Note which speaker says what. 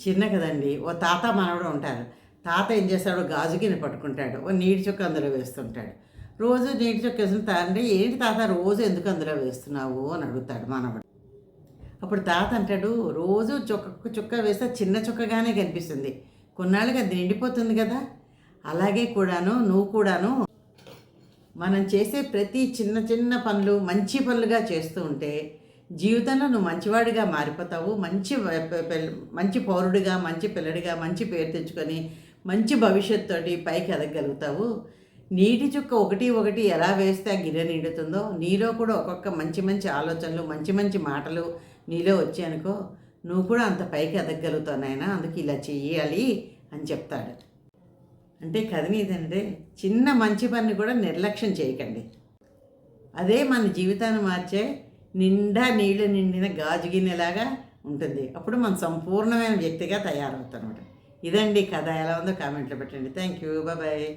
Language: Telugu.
Speaker 1: చిన్న కదండి. ఓ తాత మనవడు ఉంటారు. తాత ఏం చేస్తాడు? గాజు గిన్నె పట్టుకుంటాడు. ఓ నీటి చుక్క అందులో వేస్తుంటాడు. రోజు నీటి చుక్క వేసిన తండ్రి ఏంటి తాత రోజు ఎందుకు అందులో వేస్తున్నావు? అని అడుగుతాడు మనవడు. అప్పుడు తాత అంటాడు రోజు చుక్క చుక్క వేస్తే చిన్న చుక్కగానే కనిపిస్తుంది. కొన్నాళ్ళకి అది నిండిపోతుంది కదా. అలాగే కూడాను నువ్వు కూడాను మనం చేసే ప్రతి చిన్న చిన్న పనులు మంచి పనులుగా చేస్తూ ఉంటే జీవితంలో నువ్వు మంచివాడిగా మారిపోతావు మంచి మంచి పౌరుడిగా మంచి పిల్లడిగా మంచి పేరు తెచ్చుకొని మంచి భవిష్యత్తుతోటి పైకి ఎదగలుగుతావు. నీటి చుక్క ఒకటి ఒకటి ఎలా వేస్తే ఆ గిన్నె నిండుతుందో నీలో కూడా ఒక్కొక్క మంచి మంచి ఆలోచనలు మంచి మంచి మాటలు నీలో వచ్చాయనుకో నువ్వు కూడా అంత పైకి ఎదగలుగుతావు నాయన అందుకు ఇలా చెయ్యాలి అని చెప్తాడు. అంటే కథని ఇదంటే చిన్న మంచి పని కూడా నిర్లక్ష్యం చేయకండి. అదే మన జీవితాన్ని మార్చే నిండా నీళ్ళు నిండిన గాజు గిన్నెలాగా ఉంటుంది. అప్పుడు మనం సంపూర్ణమైన వ్యక్తిగా తయారవుతాం అనమాట ఇదండి కథ. ఎలా ఉందో కామెంట్లో పెట్టండి. Thank you bye